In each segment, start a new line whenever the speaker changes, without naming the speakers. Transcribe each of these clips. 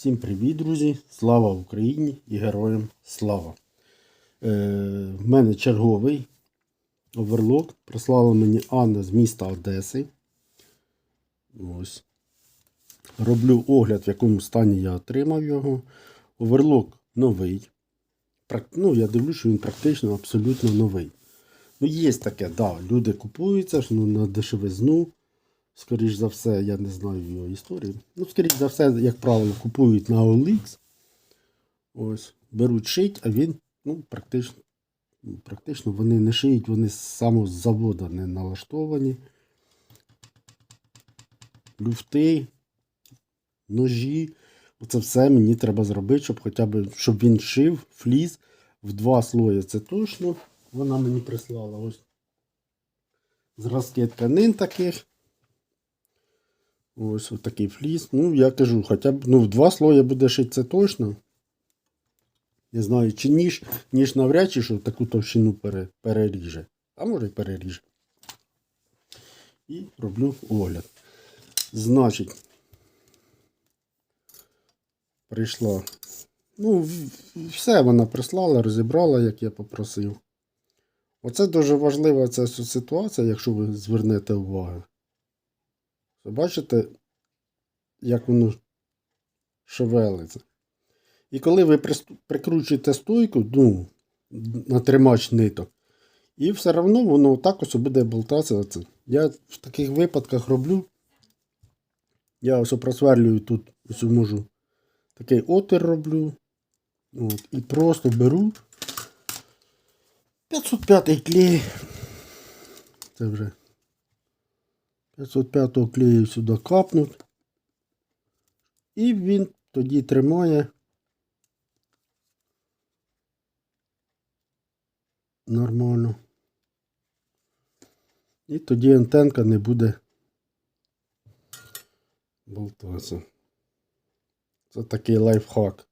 Всім привіт, друзі! Слава Україні і героям слава! Е, в мене черговий оверлок. Прислала мені Анна з міста Одеси. Ось. Роблю огляд, в якому стані я отримав його. Оверлок новий. Ну, я дивлюсь, що він практично абсолютно новий. Ну, є таке, да, люди купуються ну, на дешевизну. Скоріш за все, я не знаю його історії. Ну, скоріш за все, як правило, купують на OLX. Ось, беруть шить, а він, ну, практично, практично вони не шиють, вони з заводу не налаштовані. Люфти, ножі. Оце все мені треба зробити, щоб хоча б, щоб він шив фліс в два слої. Це точно. Вона мені прислала ось зразки тканин таких. Ось такий фліс. Ну, я кажу, хоча б ну, в два слої буде шити це точно. Не знаю, чи ніж, ніж навряд чи що таку товщину пере, переріже. А може й переріже. І роблю огляд. Значить, прийшла. Ну, все вона прислала, розібрала, як я попросив. Оце дуже важлива ця ситуація, якщо ви звернете увагу. Ви бачите, як воно шевелиться. І коли ви прикручуєте стойку, ну, на тримач ниток, і все одно воно так ось буде болтатися. Я в таких випадках роблю. Я ось просверлюю тут, ось можу такий отвір роблю. От, і просто беру 505 клей. Це вже 505 клею сюди капнуть. І він тоді тримає нормально. І тоді антенка не буде болтатися. Це такий лайфхак.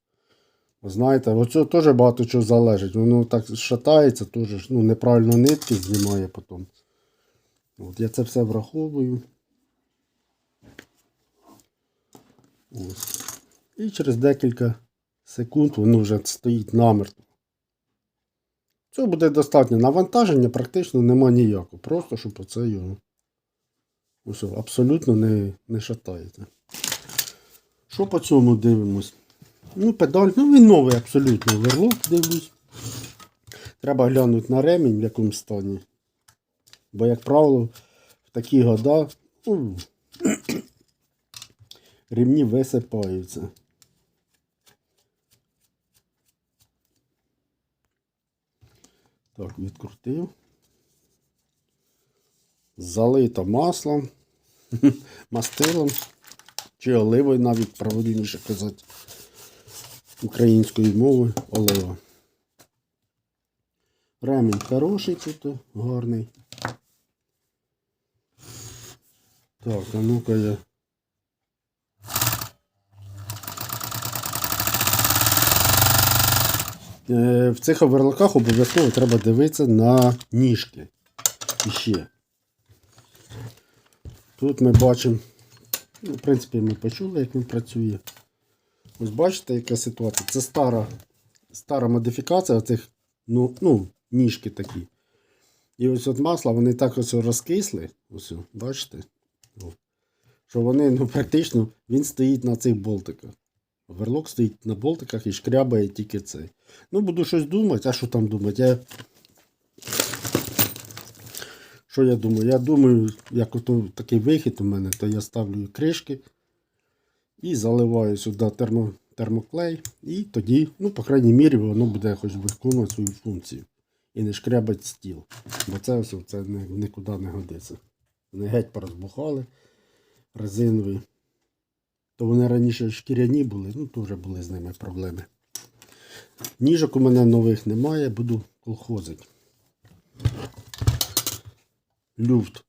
Ви знаєте, оце теж багато чого залежить. Воно так шатається, теж ну, неправильно нитки знімає потім. От я це все враховую. Ось. І через декілька секунд воно вже стоїть намертво. Цього буде достатньо. Навантаження практично нема ніякого. Просто щоб оце його ось, абсолютно не, не шатається. Що по цьому дивимось? Ну, педаль, ну він новий абсолютно верлок дивлюсь. Треба глянути на ремінь в якому стані. Бо, як правило, в такі года ну, ремні висипаються. Так, відкрутив. Залито маслом, мастилом чи оливою навіть правильніше казати українською мовою олива. Ремінь хороший тут, гарний. Так, а ну-ка я. Е, В цих оверлоках обов'язково треба дивитися на ніжки. І ще. Тут ми бачимо, ну, в принципі, ми почули, як він працює. Ось бачите, яка ситуація. Це стара, стара модифікація цих ну, ну, ніжки такі. І ось от масла, вони так ось розкисли. Ось, бачите? О. Що вони, ну, практично, він стоїть на цих болтиках. Верлок стоїть на болтиках і шкрябає тільки цей. Ну, буду щось думати, а що там думати? Я... Що я думаю? Я думаю, як ото такий вихід у мене, то я ставлю кришки і заливаю сюди термо, термоклей. І тоді, ну, по крайній мірі, воно буде хоч виконувати свою функцію. І не шкрябать стіл. Бо це ось це нікуди не годиться. Вони геть порозбухали резинові. То вони раніше шкіряні були, ну теж були з ними проблеми. Ніжок у мене нових немає, буду колхозити. Люфт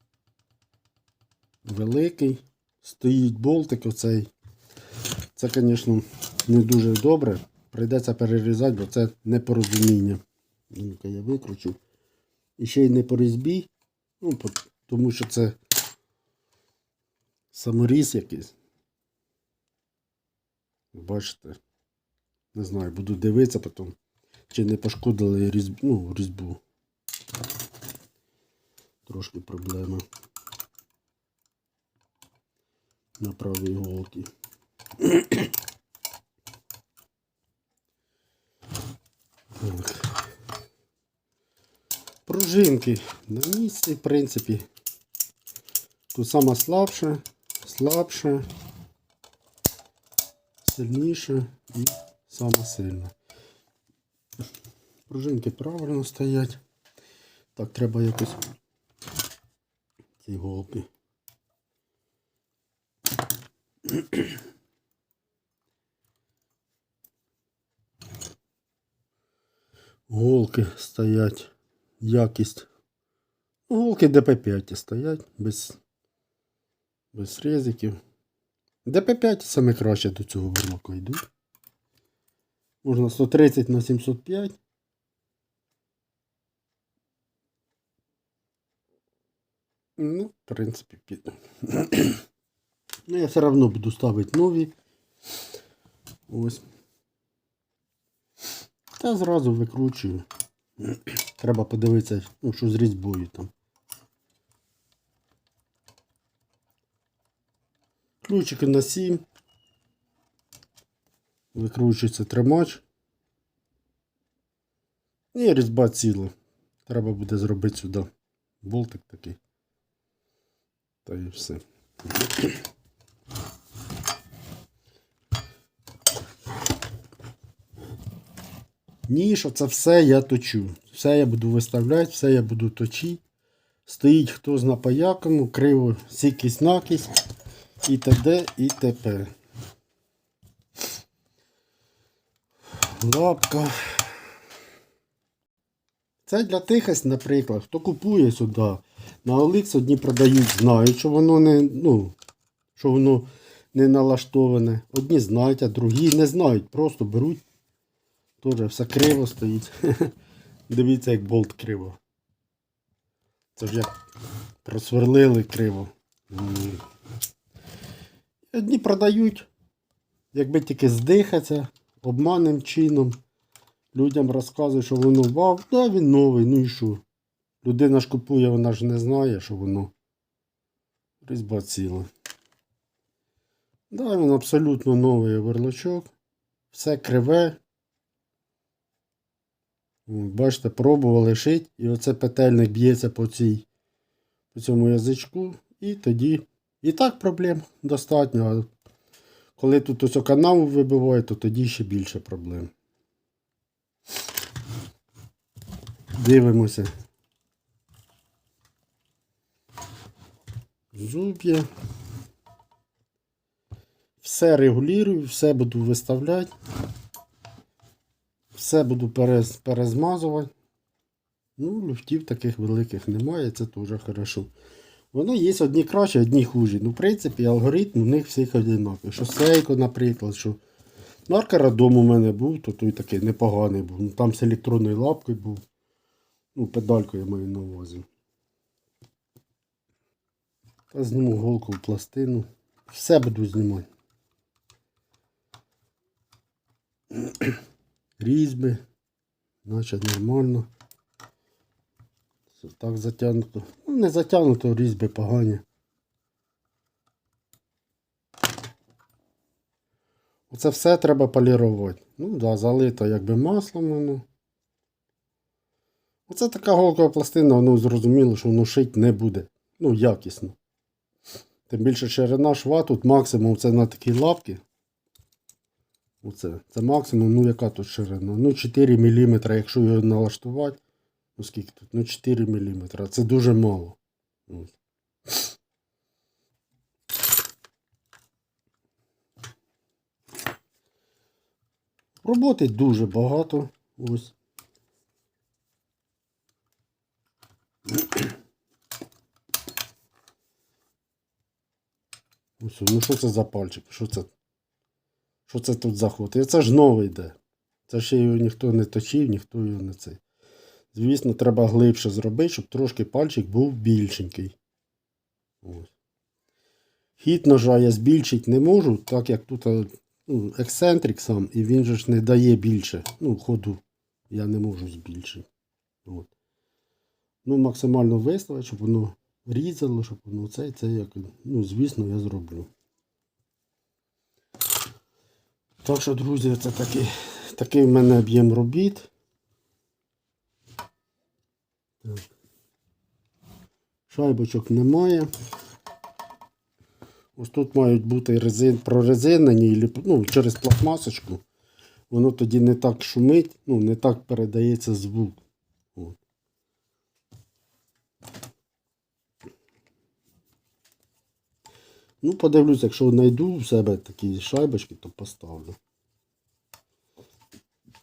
великий. Стоїть болтик оцей. Це, звісно, не дуже добре. Прийдеться перерізати, бо це непорозуміння. Я викручу. І ще й не по різьбі, ну, тому що це саморіз якийсь. Бачите? Не знаю, буду дивитися потім, чи не пошкодили різьбу, ну, різьбу. Трошки проблема. На правій. Так. Пружинки на місці, в принципі. Тут сама слабша, слабша, сильніша і сама сильна. Пружинки правильно стоять. Так, треба якось ці голки. Голки стоять. Якість. Голки ДП5 стоять без, без резиків. ДП5 саме краще до цього верлоку йдуть. Можна 130 на 705. Ну, в принципі, піде. Ну, я все одно буду ставити нові. Ось. Та зразу викручую. Треба подивитися, ну, що з різьбою там. Ключики на 7. Викручується тримач. І різьба ціла. Треба буде зробити сюди болтик такий. Та і все. Ніша, це все я точу. Все я буду виставляти, все я буду точити. Стоїть хто зна по якому, криво сікість накість і т.д. і т.п. Лапка. Це для тихость, наприклад, хто купує сюди. На Олікс одні продають, знають, що воно не, ну, що воно не налаштоване. Одні знають, а другі не знають. Просто беруть. Тоже все криво стоїть. Дивіться, як болт криво. Це як просверлили криво. Одні продають, якби тільки здихаться, обманним чином. Людям розказують, що воно вау, да, він новий, ну і що? Людина ж купує, вона ж не знає, що воно різьба ціла. Да, він абсолютно новий оверлочок. Все криве. Бачите, пробували шити, і оце петельник б'ється по цій, по цьому язичку, і тоді. І так проблем достатньо. А коли тут ось канаву вибиває, то тоді ще більше проблем. Дивимося. Зуб'я. Все регулюю, все буду виставляти. Все буду перез, перезмазувати. Ну, люфтів таких великих немає, це теж хорошо. Воно є одні кращі, одні хужі. Ну, в принципі, алгоритм у них всіх одинаковий. Що Сейко, наприклад, що Маркера дому у мене був, то той такий непоганий був. Ну, там з електронною лапкою був. Ну, педалькою я маю на увазі. Та зніму голку в пластину. Все буду знімати. Різьби. Наче нормально. Все Так затягнуто. Ну, не затягнуто, різьби погані. Оце все треба полірувати. Ну да, залито якби маслом воно. Оце така голкова пластина, воно зрозуміло, що воно шить не буде. Ну, якісно. Тим більше ширина шва тут максимум це на такі лапки. Оце. Це максимум, ну яка тут ширина? Ну 4 мм, якщо його налаштувати. Ну скільки тут? Ну 4 мм. Це дуже мало. Роботи дуже багато. Ось. Ось, ну що це за пальчик? Що це? Що це тут за? І це ж новий йде. Це ще його ніхто не точив, ніхто його не цей. Звісно, треба глибше зробити, щоб трошки пальчик був більшенький. Ось. Хід ножа я збільшити не можу, так як тут, а, ну, ексцентрик сам, і він же ж не дає більше. Ну, ходу я не можу збільшити. От. Ну, максимально виставити, щоб воно різало, щоб воно це, це як, ну, звісно, я зроблю. Так що, друзі, це такий, такий в мене об'єм робіт. Так. Шайбочок немає. Ось тут мають бути резин, прорезинені ну, через пластмасочку. Воно тоді не так шумить, ну, не так передається звук. От. Ну, подивлюсь, якщо знайду в себе такі шайбочки, то поставлю.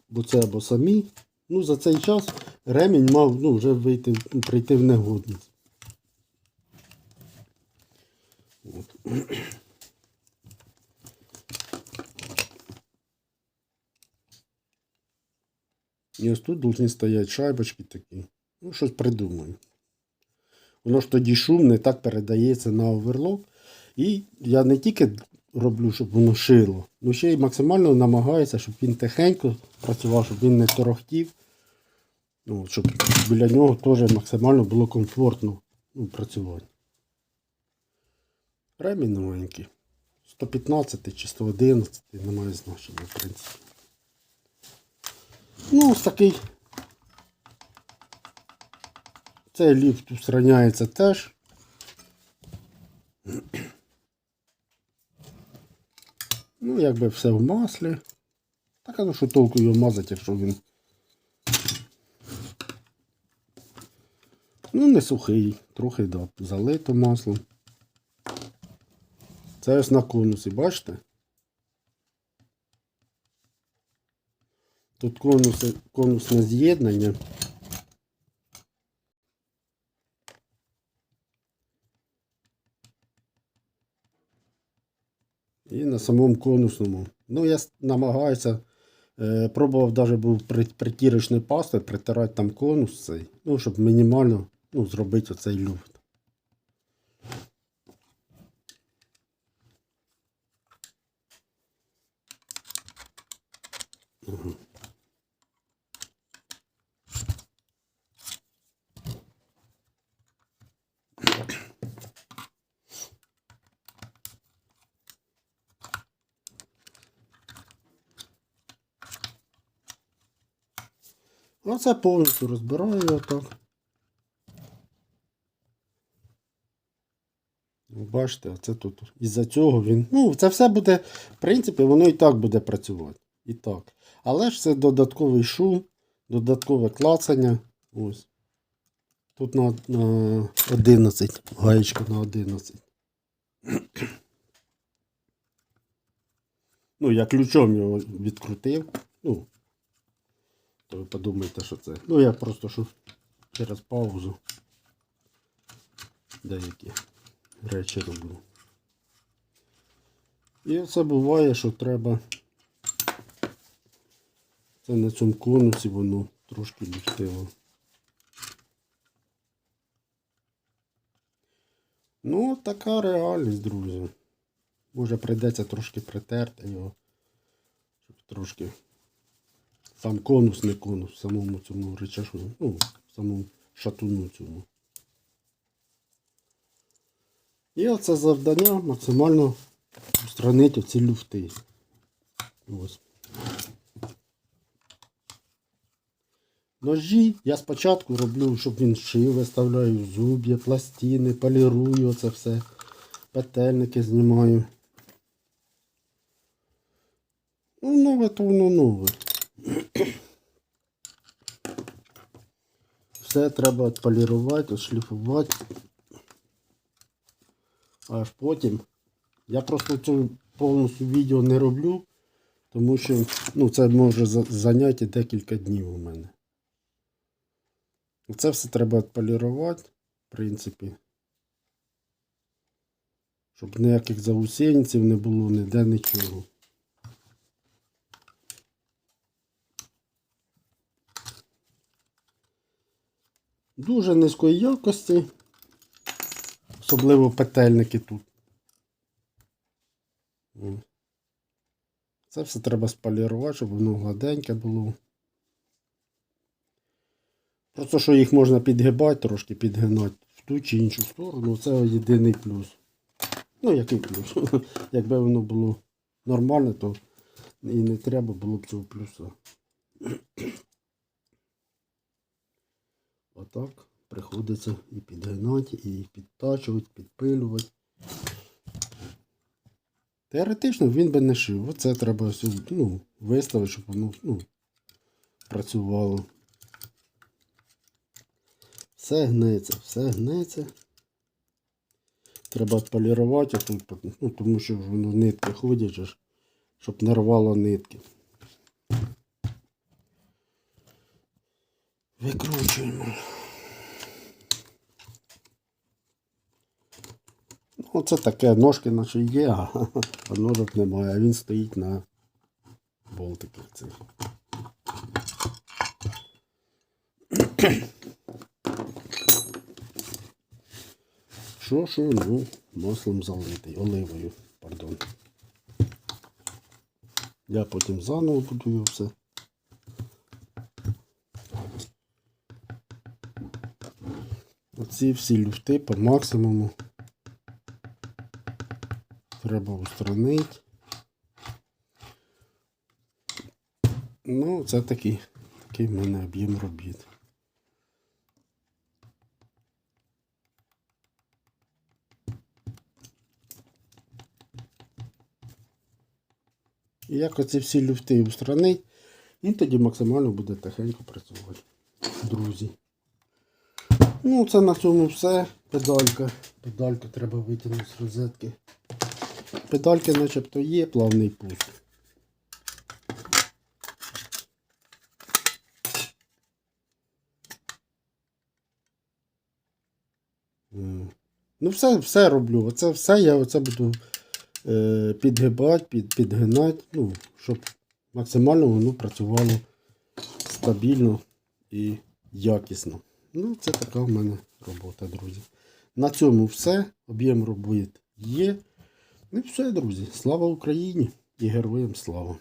Бо це або самі. Ну, за цей час ремінь мав ну, вже вийти, прийти в негодність. От. І ось тут повинні стояти шайбочки такі. Ну, щось придумаю. Воно ж тоді шум не так передається на оверлок. І я не тільки роблю, щоб воно шило, ну ще й максимально намагаюся, щоб він тихенько працював, щоб він не торохтів. Ну, щоб біля нього теж максимально було комфортно ну, працювати. Ремінь новенький. 115 чи 111, немає значення, в принципі. Ну, ось такий. Цей ліфт устраняється теж. Ну, якби все в маслі. Так, а ну що толку його мазати, якщо він. Ну, не сухий, трохи да, залито маслом. Це ось на конусі, бачите? Тут конуси, конусне з'єднання. І на самому конусному. Ну, я намагаюся. Е, пробував навіть був при, притірочною пастою притирати там конус цей, ну, щоб мінімально ну, зробити оцей люфт. Оце повністю розбираю отак. Ну, Бачите, оце тут. Із-за цього він. Ну, це все буде, в принципі, воно і так буде працювати. І так. Але ж це додатковий шум, додаткове клацання. Ось. Тут на, на 11. Гаєчка на 11. Ну, я ключом його відкрутив. Ну, то ви подумайте, що це. Ну, я просто що через паузу деякі речі роблю. І це буває, що треба. Це на цьому конусі воно трошки люфтило. Ну, така реальність, друзі. Може прийдеться трошки притерти його, щоб трошки сам конус, не конус, в самому цьому речашу, ну, в самому шатуну цьому. І оце завдання максимально устранити оці люфти. Ось. Ножі я спочатку роблю, щоб він шив, виставляю зуб'я, пластини, полірую це все. Петельники знімаю. Ну, нове то воно нове. Все треба полірувати, отшліфувати. Аж потім. Я просто цю повністю відео не роблю, тому що ну, це може зайняти декілька днів у мене. Це все треба полірувати, в принципі. Щоб ніяких заусенців не було, ніде нічого. Дуже низької якості. Особливо петельники тут. Це все треба сполірувати, щоб воно гладеньке було. Просто що їх можна підгибати, трошки підгинати в ту чи іншу сторону, це єдиний плюс. Ну, який плюс? Якби воно було нормально, то і не треба було б цього плюса. Отак приходиться і підгинати, і підтачувати, підпилювати. Теоретично він би не шив. Оце треба ну, виставити, щоб воно ну, працювало. Все гнеться, все гнеться. Треба полірувати ну, тому що воно нитки ходять, щоб не рвало нитки. Викручуємо. Ну, оце таке, ножки наче є, а, ножок немає, а він стоїть на болтиках цих. Що, що, ну, маслом залитий, оливою, пардон. Я потім заново буду все. Оці всі люфти по максимуму треба устранити. Ну, це такий, такий в мене об'єм робіт. І як оці всі люфти устранить, і тоді максимально буде тихенько працювати. Друзі. Ну, це на цьому все. Педалька. Педальку треба витягнути з розетки. Педальки начебто є, плавний пуск. Ну, все, все роблю. Оце все я оце буду е, підгибати, під, підгинати, ну, щоб максимально воно працювало стабільно і якісно. Ну, це така в мене робота, друзі. На цьому все. Об'єм робіт є. Ну і все, друзі. Слава Україні і героям слава!